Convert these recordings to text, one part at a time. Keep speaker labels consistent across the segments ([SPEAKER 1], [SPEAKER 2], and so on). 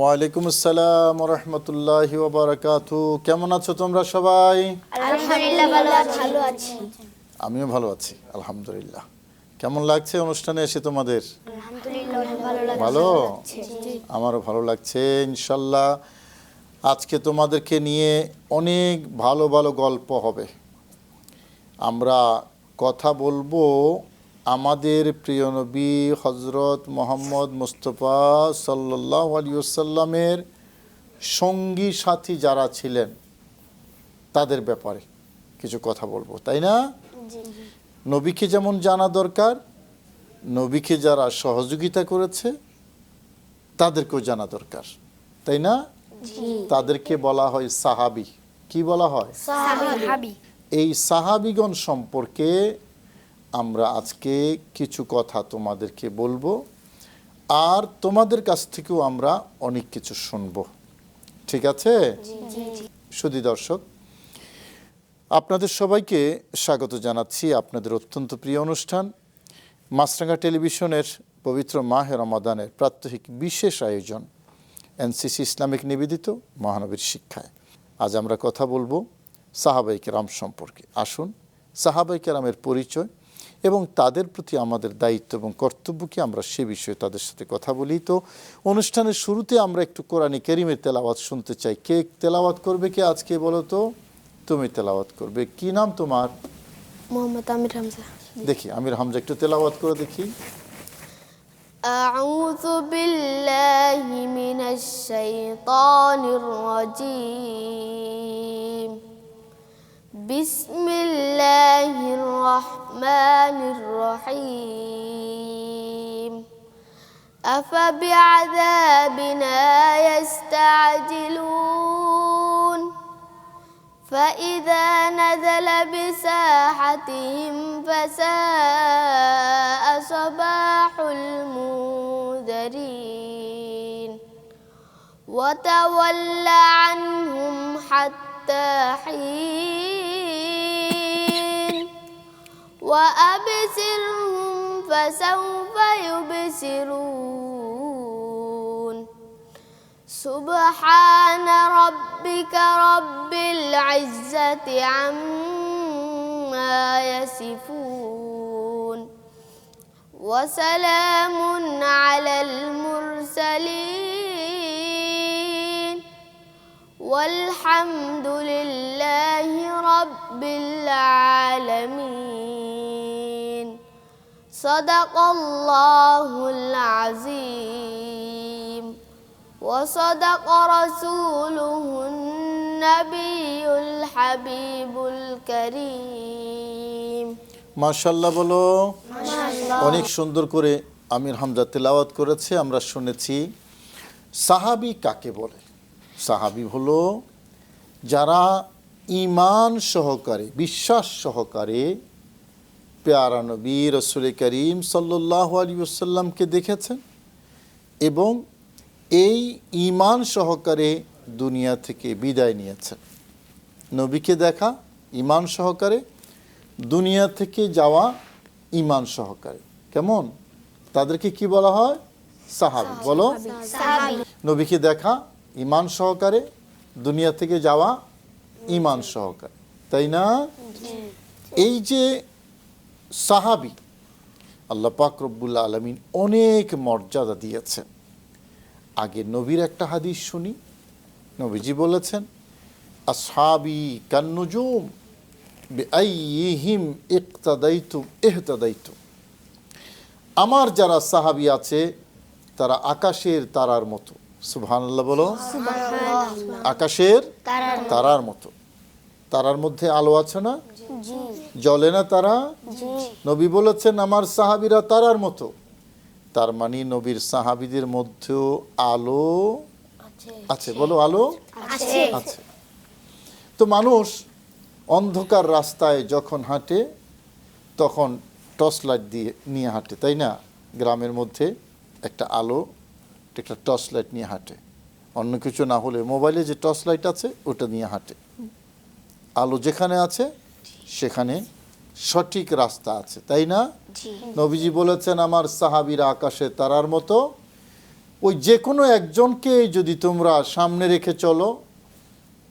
[SPEAKER 1] ওয়ালাইকুম আসসালাম রহমতুল্লাহ ওবরাকাত। কেমন আছো তোমরা সবাই?
[SPEAKER 2] আলহামদুলিল্লাহ ভালো আছি। ভালো আছি।
[SPEAKER 1] আমিও ভালো আছি আলহামদুলিল্লাহ। কেমন লাগছে অনুষ্ঠানে এসে তোমাদের?
[SPEAKER 2] ভালো
[SPEAKER 1] ভালো? আমারও ভালো লাগছে ইনশাল্লাহ। আজকে তোমাদেরকে নিয়ে অনেক ভালো ভালো গল্প হবে। আমরা কথা বলব আমাদের প্রিয় নবী হজরত মোহাম্মদ মুস্তফা সাল্লাহ আলিয়াল্লামের সঙ্গী সাথী যারা ছিলেন তাদের ব্যাপারে কিছু কথা বলব তাই না? নবীকে যেমন জানা দরকার নবীকে যারা সহযোগিতা করেছে তাদেরকেও জানা দরকার তাই না? তাদেরকে বলা হয় সাহাবি। কি বলা হয়?
[SPEAKER 2] সাহাবি।
[SPEAKER 1] এই সাহাবিগণ সম্পর্কে আমরা আজকে কিছু কথা তোমাদেরকে বলব, আর তোমাদের কাছ থেকেও আমরা অনেক কিছু শুনব। ঠিক আছে? সুধী দর্শক, আপনাদের সবাইকে স্বাগত জানাচ্ছি আপনাদের অত্যন্ত প্রিয় অনুষ্ঠান, মাছরাঙ্গা টেলিভিশনের পবিত্র মাহে রমাদানের প্রাত্যহিক বিশেষ আয়োজন, এনসিসি ইসলামিক নিবেদিত মহানবীর শিক্ষায়। আজ আমরা কথা বলব সাহাবাই কেরাম সম্পর্কে আসুন সাহাবাই কেরামের পরিচয় এবং তাদের প্রতি আমাদের দায়িত্ব এবং কর্তব্য কি আমরা সে বিষয়ে তাদের সাথে কথা বলি তো অনুষ্ঠানের শুরুতে আমরা একটু কোরআনী কেরিমের তেলাওয়াত শুনতে চাই কে তেলাওয়াত করবে কে আজকে বলো তো তুমি তেলাওয়াত করবে কি নাম তোমার
[SPEAKER 3] মোহাম্মদ আমির হামজা
[SPEAKER 1] দেখি আমির হামজা একটু তেলাওয়াত করে দেখি
[SPEAKER 3] أعوذ بالله من الشيطان الرجيم بسم الله الرحمن الرحيم. أفبعذابنا يستعجلون؟ فإذا نزل بساحتهم فساء صباح المنذرين. وتول عنهم حتى حين وأبصرهم فسوف يبصرون. سبحان ربك رب العزة عما يصفون. وسلام على المرسلين. والحمد لله رب العالمين صدق الله العظيم وصدق رسوله النبي الحبيب الكريم
[SPEAKER 1] মাশাল্লাহ বলো অনেক সুন্দর করে আমির হামজা তেলাওয়াত করেছে আমরা শুনেছি সাহাবি কাকে বলে সাহাবি হলো যারা ইমান সহকারে বিশ্বাস সহকারে পেয়ারা নবী রসুল করিম সাল্লাহ আলী আসাল্লামকে দেখেছেন এবং এই ইমান সহকারে দুনিয়া থেকে বিদায় নিয়েছেন। নবীকে দেখা ইমান সহকারে দুনিয়া থেকে যাওয়া ইমান সহকারে। কেমন? তাদেরকে কি বলা হয়? সাহাবি। বলো। নবীকে দেখা ইমান সহকারে দুনিয়া থেকে যাওয়া ইমান সহকারে। তাই না? এই যে সাহাবি আল্লাহ পাক রব্বুল আলমিন অনেক মর্যাদা দিয়েছেন। আগে নবীর একটা হাদিস শুনি নবীজি বলেছেন আসহাবি কান্নুজুম বেআইহিম আমার যারা সাহাবি আছে তারা আকাশের তারার মতো। সুবহানাল্লাহ বলো। আকাশের তারার মতো। তারার মধ্যে আলো আছে না? জ্বলে না তারা? নবী বলেছেন আমার সাহাবিরা তারার মতো। তার মানে নবীর সাহাবিদের মধ্যেও আলো আছে। বলো আলো
[SPEAKER 2] আছে।
[SPEAKER 1] আছে। তো মানুষ অন্ধকার রাস্তায় যখন হাঁটে তখন টর্চ লাইট দিয়ে নিয়ে হাঁটে তাই না? গ্রামের মধ্যে একটা আলো একটা টর্চ লাইট নিয়ে হাঁটে। অন্য কিছু না হলে মোবাইলে যে টর্চ লাইট আছে ওটা নিয়ে হাঁটে। আলো যেখানে আছে সেখানে সঠিক রাস্তা আছে তাই না? নবীজি বলেছেন আমার সাহাবীরা আকাশে তারার মতো। ওই যে কোনো একজনকে যদি তোমরা সামনে রেখে চলো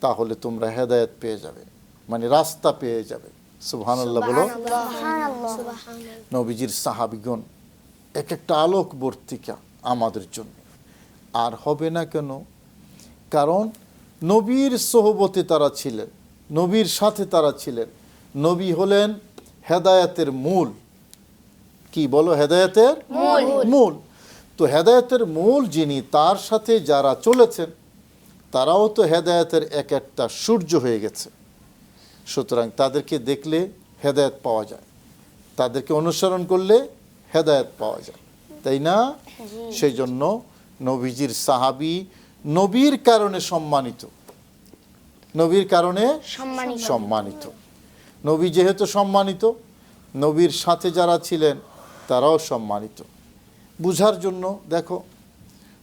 [SPEAKER 1] তাহলে তোমরা হেদায়েত পেয়ে যাবে। মানে রাস্তা পেয়ে যাবে। সুবহানাল্লাহ বলো। নবীজির সাহাবিগণ এক একটা আলোকবর্তিকা আমাদের জন্য। আর হবে না কেন? কারণ নবীর সোহবতে তারা ছিলেন নবীর সাথে তারা ছিলেন। নবী হলেন হেদায়েতের মূল। কি বলো? হেদায়েতের মূল। তো হেদায়তের মূল যিনি তার সাথে যারা চলেছেন তারাও তো হেদায়তের এক একটা সূর্য হয়ে গেছে। সুতরাং তাদেরকে দেখলে হেদায়ত পাওয়া যায়। তাদেরকে অনুসরণ করলে হেদায়ত পাওয়া যায়। তাই না? সেই জন্য নবীজির সাহাবি নবীর কারণে সম্মানিত। নবীর কারণে
[SPEAKER 2] সম্মানিত।
[SPEAKER 1] সম্মানিত। নবী যেহেতু সম্মানিত নবীর সাথে যারা ছিলেন তারাও সম্মানিত। বুঝার জন্য দেখো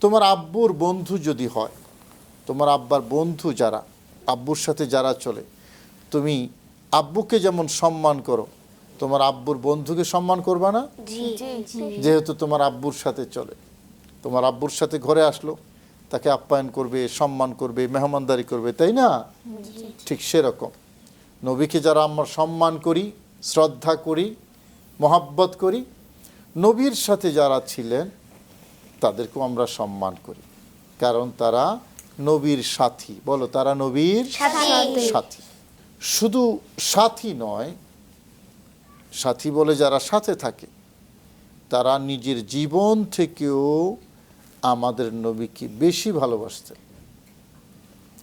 [SPEAKER 1] তোমার আব্বুর বন্ধু যদি হয় তোমার আব্বার বন্ধু যারা আব্বুর সাথে যারা চলে তুমি আব্বুকে যেমন সম্মান করো তোমার আব্বুর বন্ধুকে সম্মান করবা না?
[SPEAKER 2] জি।
[SPEAKER 1] যেহেতু তোমার আব্বুর সাথে চলে। তোমার আব্বুর সাথে ঘরে আসলো তাকে আপ্যায়ন করবে সম্মান করবে মেহমানদারি করবে তাই না? ঠিক সেরকম। নবীকে যারা আমরা সম্মান করি শ্রদ্ধা করি মহাব্বত করি নবীর সাথে যারা ছিলেন তাদেরকেও আমরা সম্মান করি। কারণ তারা নবীর সাথী। বলো তারা নবীর
[SPEAKER 2] সাথী।
[SPEAKER 1] সাথী। শুধু সাথী নয় সাথী বলে যারা সাথে থাকে তারা নিজের জীবন থেকেও আমাদের নবীকে বেশি ভালোবাসতেন।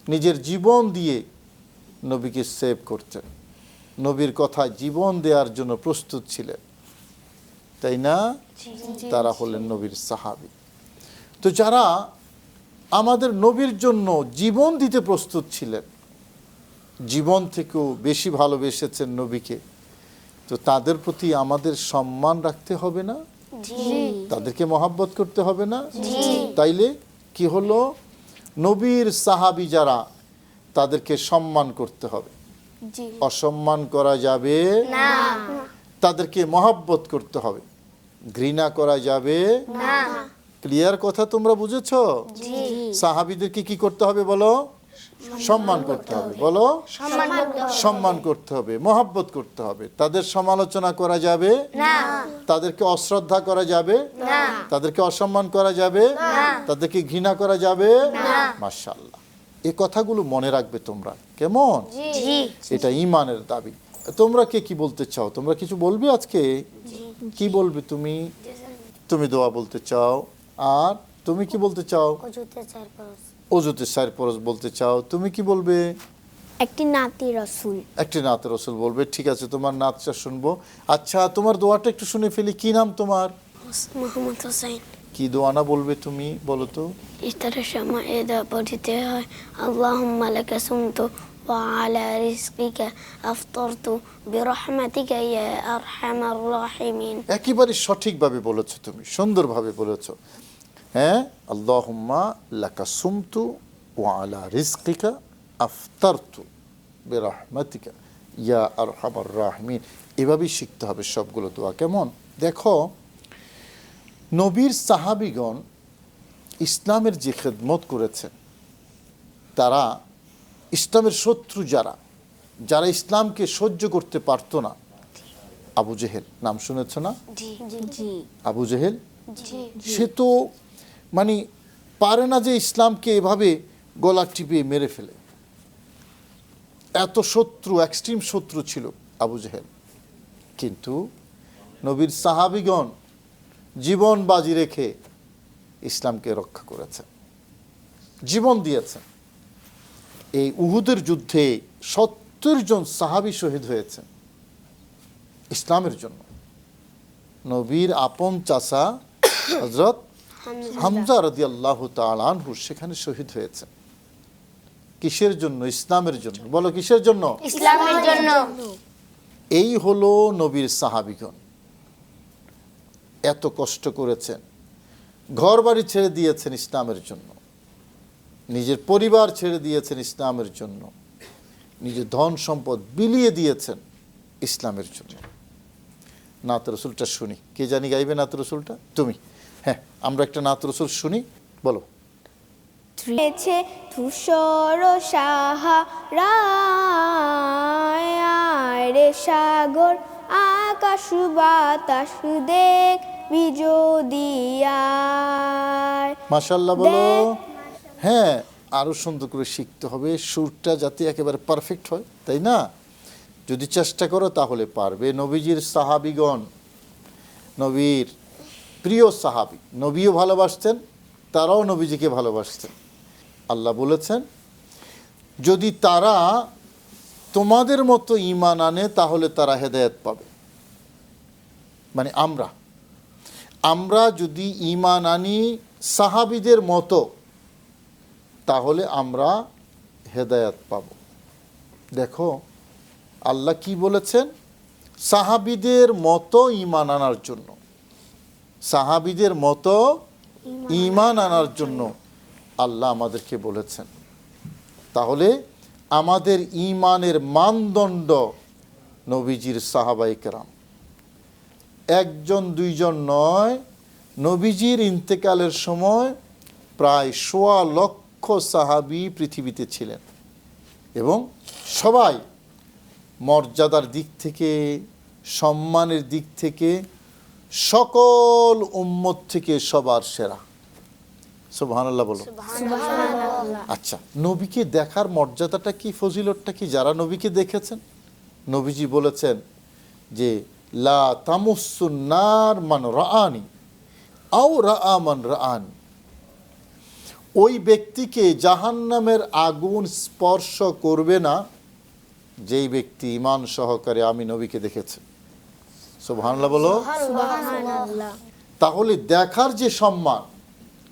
[SPEAKER 1] নিজের জীবন দিয়ে নবীকে সেভ করতেন। নবীর কথা জীবন দেওয়ার জন্য প্রস্তুত ছিলেন। তাই না? তারা হলেন নবীর সাহাবী। তো যারা আমাদের নবীর জন্য জীবন দিতে প্রস্তুত ছিলেন জীবন থেকেও বেশি ভালোবেসেছেন নবীকে তো তাদের প্রতি আমাদের সম্মান রাখতে হবে না? তাদেরকে মহাব্বত করতে হবে না? তাইলে কি হলো? নবীর সাহাবি যারা তাদেরকে সম্মান করতে হবে। অসম্মান করা যাবে তাদেরকে মহাব্বত করতে হবে। ঘৃণা করা যাবে ক্লিয়ার কথা তোমরা বুঝেছ? সাহাবিদেরকে কি করতে হবে বলো? সম্মান করতে হবে বলো।
[SPEAKER 2] সম্মান করতে হবে।
[SPEAKER 1] সম্মান করতে হবে মহাব্বত করতে হবে। তাদের সমালোচনা করা যাবে? তাদেরকে অশ্রদ্ধা করা যাবে? তাদেরকে অসম্মান করা যাবে? তাদেরকে ঘৃণা করা যাবে? মাশাল্লাহ এই কথাগুলো মনে রাখবে তোমরা। কেমন? এটা ইমানের দাবি। তোমরা কে কি বলতে চাও? তোমরা কিছু বলবে আজকে? কি বলবে তুমি? তুমি দোয়া বলতে চাও। আর তুমি কি বলতে চাও?
[SPEAKER 2] পাঁচ
[SPEAKER 1] সার পরশ বলতে চাও তুমি কি বলবে?
[SPEAKER 2] একটি নাতি রসুল।
[SPEAKER 1] একটি নাত রসুল বলবে ঠিক আছে তোমার নাচটা শুনব। আচ্ছা তোমার দোয়াটা একটু শুনে ফেলি কি নাম তোমার?
[SPEAKER 2] মোহাম্মদ হোসেন।
[SPEAKER 1] কি দোয়ানা বলবে তুমি বলো তো?
[SPEAKER 2] ইফতারের সময় এ দোয়া পড়িতে হয় আল্লাহুম্মা লাকা সুমতু ওয়া আলা রিজকিকা আফতারতু বিরহমাতিকা ইয়া আরহামার রাহিমিন।
[SPEAKER 1] একেবারে সঠিকভাবে বলেছ তুমি সুন্দরভাবে বলেছ। হ্যাঁ? আল্লাহুম্মা লাকা সুমতু ওয়া আলা রিজকিকা আফতারতু বিরহমাতিকা। ইয়া আরহামার রাহমিন। এভাবেই শিখতে হবে সবগুলো দোয়া। কেমন? দেখো নবীর সাহাবিগণ ইসলামের যে খেদমত করেছেন তারা ইসলামের শত্রু যারা যারা ইসলামকে সহ্য করতে পারতো না আবু জেহেল। নাম শুনেছ না?
[SPEAKER 2] জি। জি।
[SPEAKER 1] আবু জেহেল? সে তো মানে পারে না যে ইসলামকে এভাবে গলা টিপিয়ে মেরে ফেলে। এত শত্রু এক্সট্রিম শত্রু ছিল আবু জেহেল। কিন্তু নবীর সাহাবিগণ জীবন বাজি রেখে ইসলামকে রক্ষা করেছেন। জীবন দিয়েছেন। এই উহুদের যুদ্ধে সত্তর জন সাহাবি শহীদ হয়েছেন ইসলামের জন্য। নবীর আপন চাচা হজরত হামজা। রদি আল্লাহ তালানহু সেখানে শহীদ হয়েছে। কিসের জন্য? ইসলামের জন্য। বলো কিসের জন্য?
[SPEAKER 2] ইসলামের জন্য।
[SPEAKER 1] এই হলো নবীর সাহাবিগণ। এত কষ্ট করেছেন। ঘর বাড়ি ছেড়ে দিয়েছেন ইসলামের জন্য। নিজের পরিবার ছেড়ে দিয়েছেন ইসলামের জন্য। নিজের ধন সম্পদ বিলিয়ে দিয়েছেন ইসলামের জন্য। নাত রসুলটা শুনি। কে জানি গাইবে নাত রসুলটা তুমি। হ্যাঁ আমরা একটা নাত রসুল শুনি বলো।
[SPEAKER 3] ত্রিছে ধূসর সাহারায় রে সাগর আকাশ বাতাস দেখ বিজদিয়ায়।
[SPEAKER 1] মাশাল্লাহ বলো। হ্যাঁ আরও সুন্দর করে শিখতে হবে সুরটা যাতে একেবারে পারফেক্ট হয় তাই না? যদি চেষ্টা করো তাহলে পারবে। নবীজির সাহাবিগণ নবীর প্রিয় সাহাবি, নবীও ভালোবাসতেন, তারাও নবীজিকে ভালোবাসতেন। আল্লাহ বলেছেন, যদি তারা তোমাদের মতো ঈমান আনে, তাহলে তারা হেদায়েত পাবে। মানে আমরা। আমরা যদি ঈমান আনি সাহাবিদের মতো, তাহলে আমরা হেদায়াত পাব। দেখো, আল্লাহ কি বলেছেন? সাহাবিদের মতো ঈমান আনার জন্য। সাহাবিদের মতো ঈমান আনার জন্য আল্লাহ আমাদেরকে বলেছেন। তাহলে আমাদের ঈমানের মানদণ্ড নবীজির সাহাবাই কেরাম। একজন দুইজন নয় নবীজির ইন্তেকালের সময় প্রায় সোয়া লক্ষ সাহাবি পৃথিবীতে ছিলেন এবং সবাই মর্যাদার দিক থেকে সম্মানের দিক থেকে সকল উম্মত থেকে সবার সেরা। সুবহানাল্লাহ বলো। আচ্ছা নবীকে দেখার মর্যাদাটা কি ফজিলতটা কি? যারা নবীকে দেখেছেন নবীজি বলেছেন যে লা তামুসুন্নার মান রাআনি আও রাআ মান রাআনি। ওই ব্যক্তিকে জাহান্নামের আগুন স্পর্শ করবে না যেই ব্যক্তি ইমান সহকারে আমি নবীকে দেখেছে। সুবহানাল্লাহ বলো। তাহলে দেখার যে সম্মান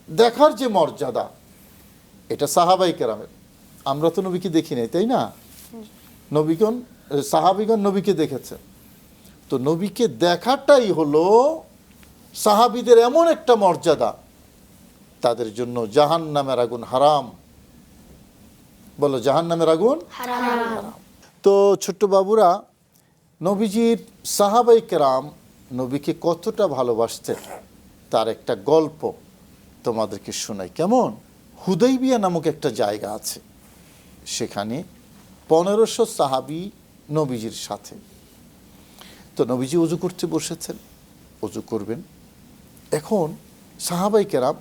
[SPEAKER 1] দেখার যে মর্যাদা এটা সাহাবাই কেরামের। আমরা তো নবীকে দেখি নাই তাই না? নবীগণ সাহাবিগণ নবীকে দেখেছে তো নবীকে দেখাটাই হলো সাহাবিদের এমন একটা মর্যাদা তাদের জন্য জাহান নামের আগুন হারাম। বলো জাহান নামের আগুন হারাম। তো ছোট্ট বাবুরা নবীজির সাহাবাই কেরাম নবীকে কতটা ভালোবাসতেন, তার একটা গল্প তোমাদেরকে শোনাই। কেমন? হুদৈবিয়া নামক একটা জায়গা আছে, সেখানে পনেরোশো সাহাবি নবীজির সাথে। তো নবীজি উজু করতে বসেছেন উজু করবেন। এখন সাহাবাই কেরাম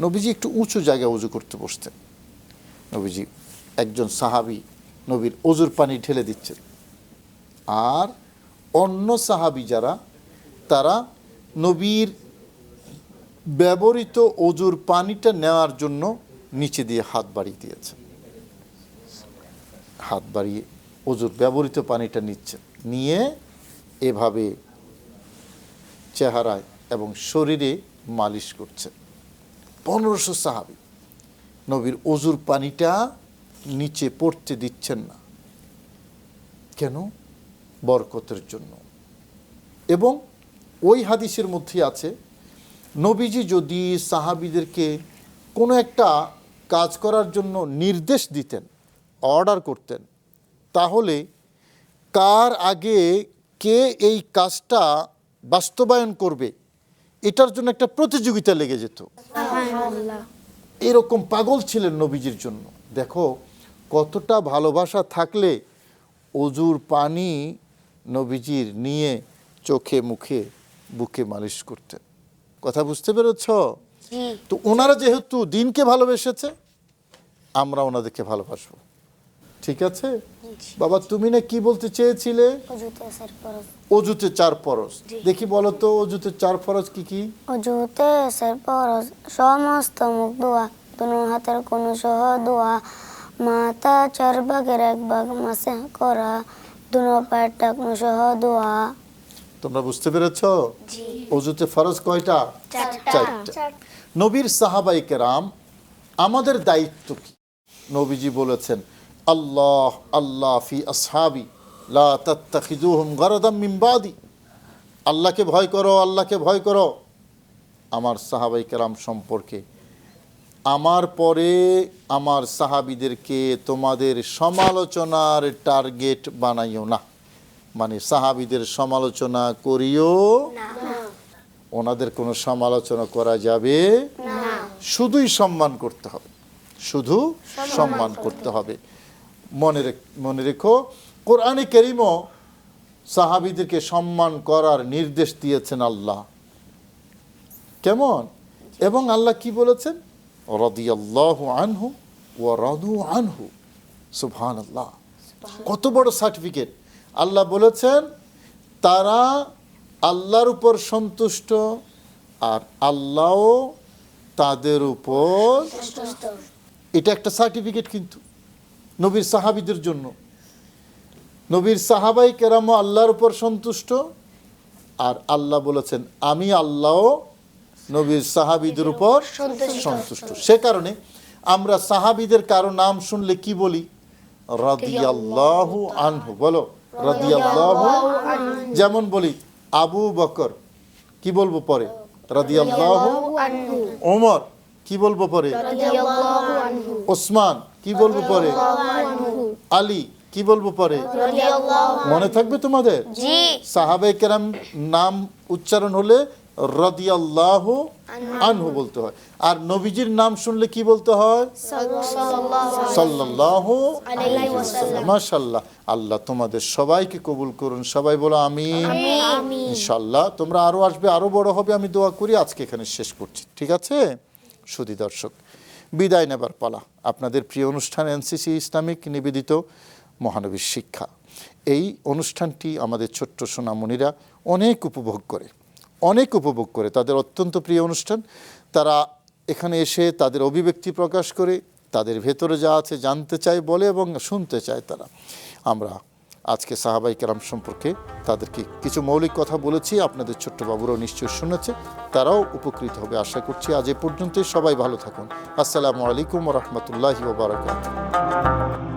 [SPEAKER 1] নবীজি একটু উঁচু জায়গায় উজু করতে বসতেন। নবীজি একজন সাহাবি নবীর অজুর পানি ঢেলে দিচ্ছেন। আর অন্য সাহাবি যারা, তারা নবীর ব্যবহৃত অজুর পানিটা নেওয়ার জন্য নিচে দিয়ে হাত বাড়িয়ে দিয়েছে। হাত বাড়িয়ে অজুর ব্যবহৃত পানিটা নিচ্ছে। নিয়ে এভাবে চেহারায় এবং শরীরে মালিশ করছে। পনেরোশো সাহাবি নবীর অজুর পানিটা নিচে পড়তে দিচ্ছেন না। কেন? বরকতের জন্য। এবং ওই হাদিসের মধ্যে আছে নবীজি যদি সাহাবিদেরকে কোনো একটা কাজ করার জন্য নির্দেশ দিতেন অর্ডার করতেন তাহলে কার আগে কে এই কাজটা বাস্তবায়ন করবে এটার জন্য একটা প্রতিযোগিতা লেগে যেত। এরকম পাগল ছিলেন নবীজির জন্য। দেখো কতটা ভালোবাসা থাকলে অজুর পানি নবীজির নিয়ে চোখে মুখে বুকে মালিশ করতেন। কথা বুঝতে পেরেছ? তো ওনারা যেহেতু দিনকে ভালোবেসেছে আমরা ওনাদেরকে ভালোবাসবো। ঠিক আছে? বাবা তুমি না কি বলতে চেয়েছিলে?
[SPEAKER 2] অজুতে
[SPEAKER 1] চার পরশ। দেখি বলো তো অজুতে চার পরশ কি কি?
[SPEAKER 2] অজুতে এসের পরশ সমস্ত মুখ দোয়া দুনো হাতের কোনো সহ দোয়া মাথা চার ভাগের এক ভাগ মাসে করা। দুনো পায়ের টাকনো সহ দোয়া।
[SPEAKER 1] তোমরা বুঝতে পেরেছ? অজুতে ফরজ কয়টা? চারটা। নবীর সাহাবাই কেরাম আমাদের দায়িত্ব কি? নবীজি বলেছেন আল্লাহ আল্লাহ ফি আসহাবি লা তাত্তাখিজুহুম গারাদাম মিন বাদি। আল্লাহকে ভয় করো আল্লাহকে ভয় করো। আমার সাহাবাই কেরাম সম্পর্কে আমার পরে আমার সাহাবিদেরকে তোমাদের সমালোচনার টার্গেট বানাইও না। মানে সাহাবিদের সমালোচনা করিও ওনাদের কোনো সমালোচনা করা যাবে শুধুই সম্মান করতে হবে। শুধু সম্মান করতে হবে। মনে রেখ- মনে রেখো কোরআনে কেরিমও সাহাবিদেরকে সম্মান করার নির্দেশ দিয়েছেন আল্লাহ। কেমন? এবং আল্লাহ কি বলেছেন? রদিয়াল্লাহু আনহু ও রদু আনহু। সুবহান আল্লাহ কত বড় সার্টিফিকেট? আল্লাহ বলেছেন তারা আল্লাহর উপর সন্তুষ্ট আর আল্লাহও তাদের উপর এটা একটা সার্টিফিকেট কিন্তু নবীর সাহাবিদের জন্য। নবীর সাহাবাই কেরামও আল্লাহর উপর সন্তুষ্ট আর আল্লাহ বলেছেন আমি আল্লাহ নবীর সাহাবিদের উপর সন্তুষ্ট। সে কারণে আমরা সাহাবিদের কারও নাম শুনলে কি বলি? রাদিয়াল্লাহু আনহু। বলো রাদিয়াল্লাহু যেমন বলি আবু বকর কি বলব পরে? রাদিয়াল্লাহু ওমর কি বলব পরে? ওসমান কি বলব পরে? আলী কি বলব পরে? মনে থাকবে তোমাদের? সাহাবে কেরাম নাম উচ্চারণ হলে রদিয়াল্লাহ আনহু। বলতে হয়। আর নবীজির নাম শুনলে কি বলতে হয়? সাল্লাহ মাশাল্লাহ আল্লাহ তোমাদের সবাইকে কবুল করুন। সবাই বলো আমি ইনশাল্লাহ তোমরা আরও আসবে আরও বড় হবে আমি দোয়া করি আজকে এখানে শেষ করছি। ঠিক আছে? সুধী দর্শক বিদায় নেবার পালা। আপনাদের প্রিয় অনুষ্ঠান এনসিসি ইসলামিক নিবেদিত মহানবীর শিক্ষা। এই অনুষ্ঠানটি আমাদের ছোট্ট সোনামণিরা অনেক উপভোগ করে। অনেক উপভোগ করে। তাদের অত্যন্ত প্রিয় অনুষ্ঠান। তারা এখানে এসে তাদের অভিব্যক্তি প্রকাশ করে, তাদের ভেতরে যা আছে জানতে চায়, বলে এবং শুনতে চায় তারা। আমরা আজকে সাহাবাই কেরাম সম্পর্কে তাদেরকে কিছু মৌলিক কথা বলেছি, আপনাদের ছোট্ট বাবুরাও নিশ্চয়ই শুনেছে, তারাও উপকৃত হবে। আশা করছি আজ এ পর্যন্তই। সবাই ভালো থাকুন। আসসালামু আলাইকুম রহমতুল্লাহি ওবরাকাতুহ